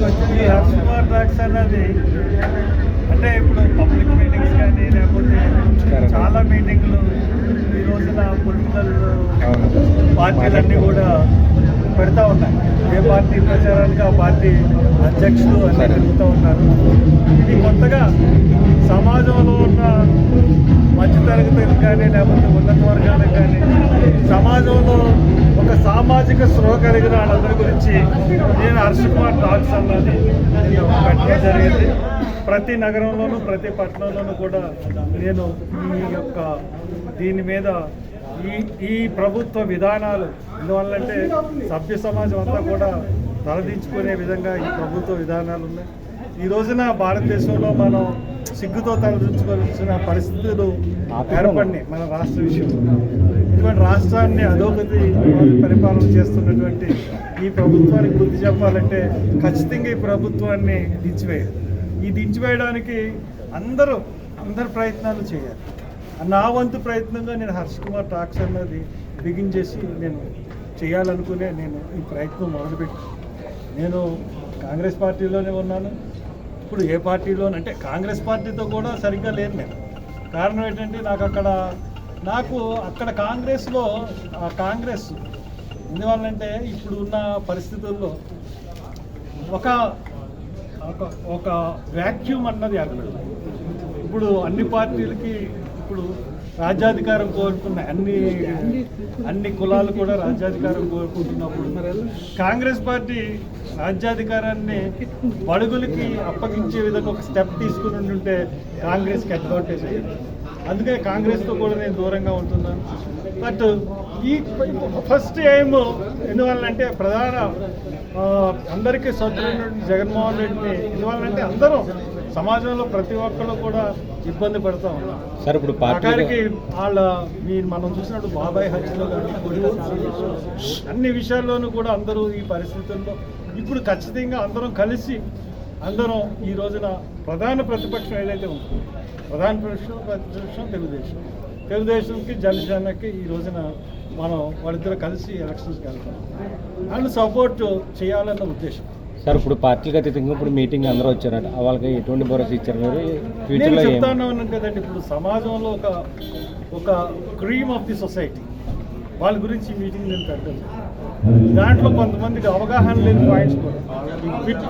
ఈ హర్ష్ కుమార్ టాక్స్ అన్నది అంటే ఇప్పుడు పబ్లిక్ మీటింగ్స్ కానీ లేకపోతే. చాలా మీటింగ్లు ఈ రోజున పొలిటికల్. పార్టీలన్నీ కూడా పెడతా ఉన్నాయి ఏ పార్టీ ప్రచారానికి ఆ పార్టీ అధ్యక్షులు అన్ని సరే. తిరుగుతూ ఉన్నారు ఇది కొత్తగా సమాజంలో ఉన్న మధ్యతరగతులకు కానీ లేకపోతే ఉన్నత వర్గాలకు కానీ సమాజంలో సామాజిక స్పృహ కలిగిన వాళ్ళందరి గురించి నేను హర్ష కుమార్ టాక్స్ అన్నది. పెట్టడం జరిగింది. ప్రతి నగరంలోనూ ప్రతి పట్టణంలోనూ కూడా నేను ఈ యొక్క దీని మీద ఈ ఈ ప్రభుత్వ విధానాలు ఎందువల్లంటే సభ్య సమాజం అంతా కూడా తలదించుకునే విధంగా ఈ ప్రభుత్వ విధానాలు ఉన్నాయి. ఈ రోజున భారతదేశంలో మనం సిగ్గుతో తలదించుకోవాల్సిన పరిస్థితులు ఏర్పడినాయి మన రాష్ట్ర విషయంలో. ఇటువంటి రాష్ట్రాన్ని అధోగతి పరిపాలన చేస్తున్నటువంటి ఈ ప్రభుత్వానికి బుద్ధి చెప్పాలంటే ఖచ్చితంగా ఈ ప్రభుత్వాన్ని దించివేయాలి. ఈ దించివేయడానికి అందరూ అందరు ప్రయత్నాలు చేయాలి. నా వంతు ప్రయత్నంగా నేను హర్ష్ కుమార్ టాక్స్ అన్నది బిగిన్ చేసి నేను చేయాలనుకునే నేను ఈ ప్రయత్నం మొదలుపెట్టి నేను కాంగ్రెస్ పార్టీలోనే ఉన్నాను. ఇప్పుడు ఏ పార్టీలోనంటే కాంగ్రెస్ పార్టీతో కూడా సరిగ్గా లేదు నేను. కారణం ఏంటంటే నాకు అక్కడ నాకు అక్కడ కాంగ్రెస్లో కాంగ్రెస్ ఎందువల్లంటే ఇప్పుడు ఉన్న పరిస్థితుల్లో ఒక ఒక ఒక వ్యాక్యూమ్ అన్నది అక్కడ. ఇప్పుడు అన్ని పార్టీలకి ఇప్పుడు రాజ్యాధికారం కోరుకున్న అన్ని అన్ని కులాలు కూడా రాజ్యాధికారం కోరుకుంటున్నప్పుడు కాంగ్రెస్ పార్టీ రాజ్యాధికారాన్ని బడుగులకి అప్పగించే విధంగా ఒక స్టెప్ తీసుకుని ఉంటే కాంగ్రెస్కి అడ్వాంటేజ్ అయ్యింది. అందుకే కాంగ్రెస్తో కూడా నేను దూరంగా ఉంటున్నాను. బట్ ఈ ఫస్ట్ ఎయిమ్ ఎందువల్లంటే ప్రధాన అందరికీ స్వతంత్రుడు జగన్మోహన్ రెడ్డిని ఎందువల్లంటే అందరూ సమాజంలో ప్రతి ఒక్కరు కూడా ఇబ్బంది పడుతూ ఉన్నారు. సార్ ఇప్పుడు పార్టీ ఆఖరికి వాళ్ళ మీరు మనం చూసినట్టు బాబాయ్ హత్యలో కానీ కొడుకు హత్యలో, అన్ని విషయాల్లోనూ కూడా అందరూ ఈ పరిస్థితుల్లో ఇప్పుడు ఖచ్చితంగా అందరం కలిసి అందరం ఈ రోజున ప్రధాన ప్రతిపక్షం ఏదైతే ఉందో ప్రధాన ప్రతిపక్షం ప్రతిపక్షం తెలుగుదేశం. తెలుగుదేశంకి జనసేనకి ఈ రోజున మనం వాళ్ళిద్దరు కలిసి ఎలక్షన్స్కి వెళ్తాం. వాళ్ళు సపోర్ట్ చేయాలన్న ఉద్దేశం. సార్ ఇప్పుడు పార్టీలకు అతీతంగా ఇప్పుడు మీటింగ్ అందరూ వచ్చారట. వాళ్ళకి ఎటువంటి భరోసా ఇచ్చారు? మీరు ఫ్యూచర్లో చెప్తాను కదండి ఇప్పుడు సమాజంలో ఒక ఒక క్రీమ్ ఆఫ్ ది సొసైటీ వాళ్ళ గురించి మీటింగ్ నేను పెట్టాను దాంట్లో కొంతమందికి అవగాహన లేని పాయింట్స్ కూడా.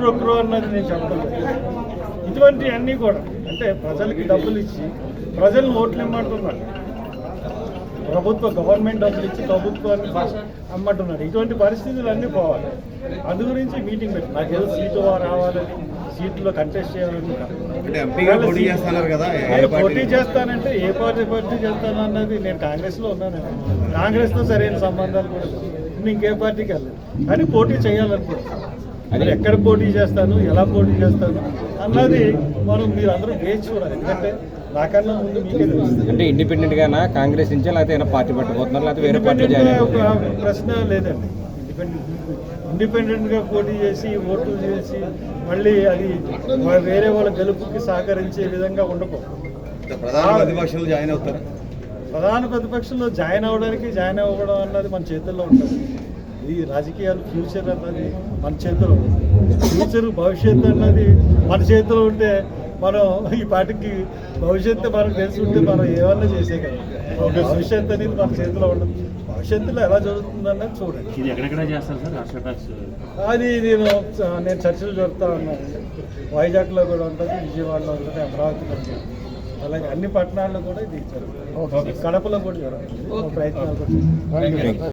ప్రొక్రో అన్నది నేను చెప్పడం లేదు. ఇటువంటి అన్నీ కూడా అంటే ప్రజలకి డబ్బులు ఇచ్చి ప్రజలను ఓట్లు ఇమ్మంటున్నారు. ప్రభుత్వ గవర్నమెంట్ డబ్బులు ఇచ్చి ప్రభుత్వాన్ని అమ్మంటున్నారు. ఇటువంటి పరిస్థితులు అన్నీ పోవాలి. అందు గురించి మీటింగ్ పెట్టి నాకు ఏదో సీటు రావాలని సీట్లో కంటెస్ట్ చేయాలని పోటీ ఏ పార్టీ చేస్తానంటే ఏ పార్టీ పోటీ చేస్తాను అన్నది నేను కాంగ్రెస్లో ఉన్నాను. కాంగ్రెస్తో సరైన సంబంధాలు కూడా. నేను ఇంకే పార్టీకి వెళ్ళను. కానీ పోటీ చేయాలనుకుంటున్నాను. అది. ఎక్కడ పోటీ చేస్తాను ఎలా పోటీ చేస్తాను అన్నది మనం మీరు అందరూ వేచి చూడాలి. ఎందుకంటే నాకన్నా ముందు మీకే తెలుస్తుంది. అంటే ఇండిపెండెంట్ గానా కాంగ్రెస్ నుంచే లేకపోతే ఏమైనా పార్టీ పెట్టబోతున్నారు లేకపోతే వేరే పార్టీ ఒక ప్రశ్న లేదండి. ఇండిపెండెంట్ ఇండిపెండెంట్గా పోటీ చేసి ఓట్లు చేసి మళ్ళీ అది వేరే వాళ్ళ గెలుపుకి సహకరించే విధంగా ఉండకూడదు. ప్రధాన ప్రతిపక్షాలు జాయిన్ అవుతారు? ప్రధాన ప్రతిపక్షంలో జాయిన్ అవ్వడానికి జాయిన్ అవ్వడం అన్నది మన చేతుల్లో ఉంటుంది. ఈ రాజకీయాలు ఫ్యూచర్ అన్నది మన చేతిలో ఉంది. ఫ్యూచర్ భవిష్యత్తు అన్నది మన చేతిలో ఉంటే మనం ఈ పాటికి భవిష్యత్తు మనకు తెలిసి ఉంటే మనం ఏమన్నా చేసేయగలం. భవిష్యత్తు అనేది మన చేతిలో ఉండదు. భవిష్యత్తులో ఎలా జరుగుతుంది అన్నది చూడండి. అది నేను నేను చర్చలు జరుపుతా ఉన్నాను. వైజాగ్లో కూడా ఉంటుంది విజయవాడలో ఉంటుంది అమరావతిలో ఉంటుంది. అలాగే అన్ని పట్టణాల్లో కూడా ఇది జరుగుతుంది. కడపలో కూడా జరుగుతుంది. ప్రయత్నాలు.